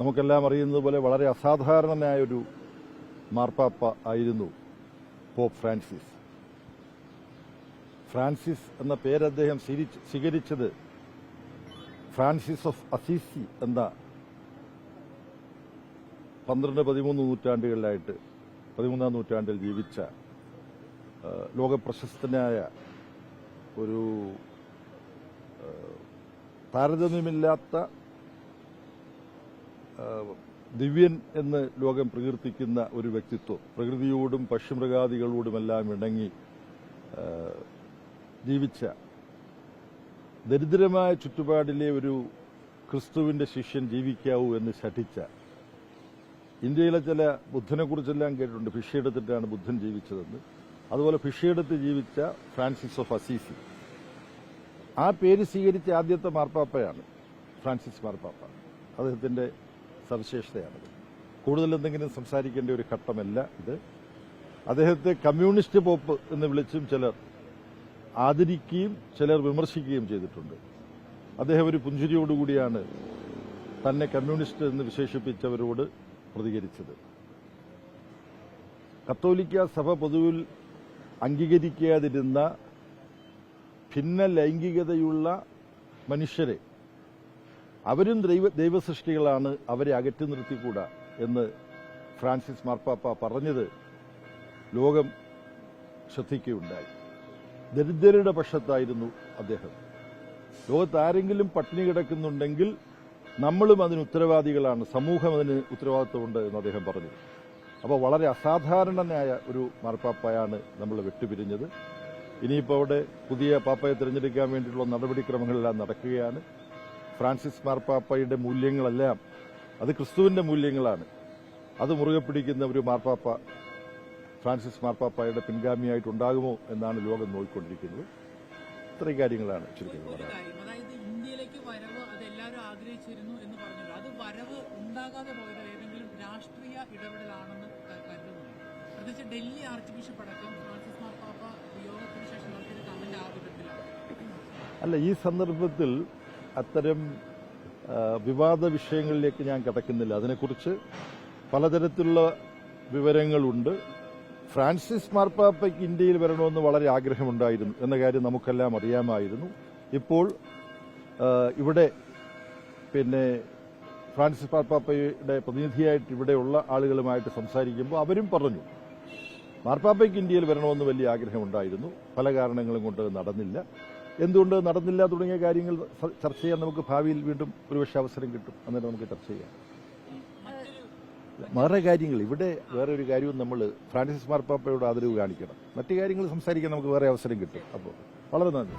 നമുക്കെല്ലാം അറിയുന്നതുപോലെ വളരെ അസാധാരണനായ ഒരു മാർപ്പാപ്പ ആയിരുന്നു പോപ്പ് ഫ്രാൻസിസ്. ഫ്രാൻസിസ് എന്ന പേര് അദ്ദേഹം സ്വീകരിച്ച്- സ്വീകരിച്ചത് ഫ്രാൻസിസ് ഓഫ് അസീസി എന്ന പന്ത്രണ്ട് പതിമൂന്ന് നൂറ്റാണ്ടുകളിലായിട്ട് പതിമൂന്നാം നൂറ്റാണ്ടിൽ ജീവിച്ച ലോകപ്രശസ്തനായ ഒരു താരതമ്യമില്ലാത്ത ദിവ്യൻ എന്ന് ലോകം പ്രകീർത്തിക്കുന്ന ഒരു വ്യക്തിത്വം. പ്രകൃതിയോടും പക്ഷിമൃഗാദികളോടുമെല്ലാം ഇണങ്ങി ജീവിച്ച ദരിദ്രമായ ചുറ്റുപാടിലെ ഒരു ക്രിസ്തുവിന്റെ ശിഷ്യൻ ജീവിക്കാവൂ എന്ന് ശഠിച്ച. ഇന്ത്യയിലെ ചില ബുദ്ധനെ കുറിച്ചെല്ലാം കേട്ടിട്ടുണ്ട്. ഭിക്ഷയെടുത്തിട്ടാണ് ബുദ്ധൻ ജീവിച്ചതെന്ന്. അതുപോലെ ഭിക്ഷയെടുത്ത് ജീവിച്ച ഫ്രാൻസിസ് ഓഫ് അസീസി. ആ പേര് സ്വീകരിച്ച ആദ്യത്തെ മാർപ്പാപ്പയാണ് ഫ്രാൻസിസ് മാർപ്പാപ്പ. അദ്ദേഹത്തിന്റെ സവിശേഷതയാണത് കൂടുതൽ എന്തെങ്കിലും സംസാരിക്കേണ്ട ഒരു ഘട്ടമല്ല ഇത്. അദ്ദേഹത്തെ കമ്മ്യൂണിസ്റ്റ് പോപ്പ് എന്ന് വിളിച്ചും ചിലർ ആദരിക്കുകയും ചിലർ വിമർശിക്കുകയും ചെയ്തിട്ടുണ്ട്. അദ്ദേഹം ഒരു പുഞ്ചിരിയോടുകൂടിയാണ് തന്നെ കമ്മ്യൂണിസ്റ്റ് എന്ന് വിശേഷിപ്പിച്ചവരോട് പ്രതികരിച്ചത്. കത്തോലിക്ക സഭ പൊതുവിൽ അംഗീകരിക്കാതിരുന്ന ഭിന്ന ലൈംഗികതയുള്ള മനുഷ്യരെ അവരും ദൈവ ദൈവസൃഷ്ടികളാണ് അവരെ അകറ്റി നിർത്തിക്കൂടാ എന്ന് ഫ്രാൻസിസ് മാർപ്പാപ്പ പറഞ്ഞത് ലോകം ശ്രദ്ധിക്കുകയുണ്ടായി. ദരിദ്രരുടെ പക്ഷത്തായിരുന്നു അദ്ദേഹം. ലോകത്ത് ആരെങ്കിലും പട്ടിണി കിടക്കുന്നുണ്ടെങ്കിൽ നമ്മളും അതിന് ഉത്തരവാദികളാണ് സമൂഹം അതിന് ഉത്തരവാദിത്വമുണ്ട് എന്ന് അദ്ദേഹം പറഞ്ഞു. അപ്പോൾ വളരെ അസാധാരണനായ ഒരു മാർപ്പാപ്പയാണ് നമ്മൾ വിട്ടുപിരിഞ്ഞത് ഇനിയിപ്പോൾ അവിടെ പുതിയ പാപ്പയെ തിരഞ്ഞെടുക്കാൻ വേണ്ടിയിട്ടുള്ള നടപടിക്രമങ്ങളെല്ലാം നടക്കുകയാണ്. ഫ്രാൻസിസ് മാർപ്പാപ്പയുടെ മൂല്യങ്ങളെല്ലാം അത് ക്രിസ്തുവിന്റെ മൂല്യങ്ങളാണ്. അത് മുറുകെ പിടിക്കുന്ന ഒരു മാർപ്പാപ്പ ഫ്രാൻസിസ് മാർപ്പാപ്പയുടെ പിൻഗാമിയായിട്ടുണ്ടാകുമോ എന്നാണ് ലോകം നോക്കിക്കൊണ്ടിരിക്കുന്നത്. ഇത്രയും കാര്യങ്ങളാണ് ചുരുക്കം ഡൽഹി ആർച്ച് ബിഷപ്പ് അടക്കം ഫ്രാൻസിസ് മാർപ്പാപ്പ വിയോഗത്തിന് ശേഷം നടത്തിയ കമന്റ് ആ അല്ല ഈ സന്ദർഭത്തിൽ അത്തരം വിവാദ വിഷയങ്ങളിലേക്ക് ഞാൻ കടക്കുന്നില്ല. അതിനെക്കുറിച്ച് പലതരത്തിലുള്ള വിവരങ്ങളുണ്ട്. ഫ്രാൻസിസ് മാർപ്പാപ്പയ്ക്ക് ഇന്ത്യയിൽ വരണമെന്ന് വളരെ ആഗ്രഹമുണ്ടായിരുന്നു എന്ന കാര്യം നമുക്കെല്ലാം അറിയാമായിരുന്നു. ഇപ്പോൾ ഇവിടെ പിന്നെ ഫ്രാൻസിസ് മാർപ്പാപ്പയുടെ പ്രതിനിധിയായിട്ട് ഇവിടെയുള്ള ആളുകളുമായിട്ട് സംസാരിക്കുമ്പോൾ അവരും പറഞ്ഞു മാർപ്പാപ്പയ്ക്ക് ഇന്ത്യയിൽ വരണമെന്ന് വലിയ ആഗ്രഹമുണ്ടായിരുന്നു. പല കാരണങ്ങളും കൊണ്ട് നടന്നില്ല. എന്തുകൊണ്ട് നടന്നില്ല തുടങ്ങിയ കാര്യങ്ങൾ ചർച്ച ചെയ്യാൻ നമുക്ക് ഭാവിയിൽ വീണ്ടും ഒരുപക്ഷെ അവസരം കിട്ടും. അന്നേരം നമുക്ക് ചർച്ച ചെയ്യാം. വേറെ കാര്യങ്ങൾ ഇവിടെ വേറെ ഒരു കാര്യവും നമ്മൾ ഫ്രാൻസിസ് മാർപ്പാപ്പയോട് ആദരവ് കാണിക്കണം. മറ്റു കാര്യങ്ങൾ സംസാരിക്കാൻ നമുക്ക് വേറെ അവസരം കിട്ടും. അപ്പോൾ വളരെ നന്ദി.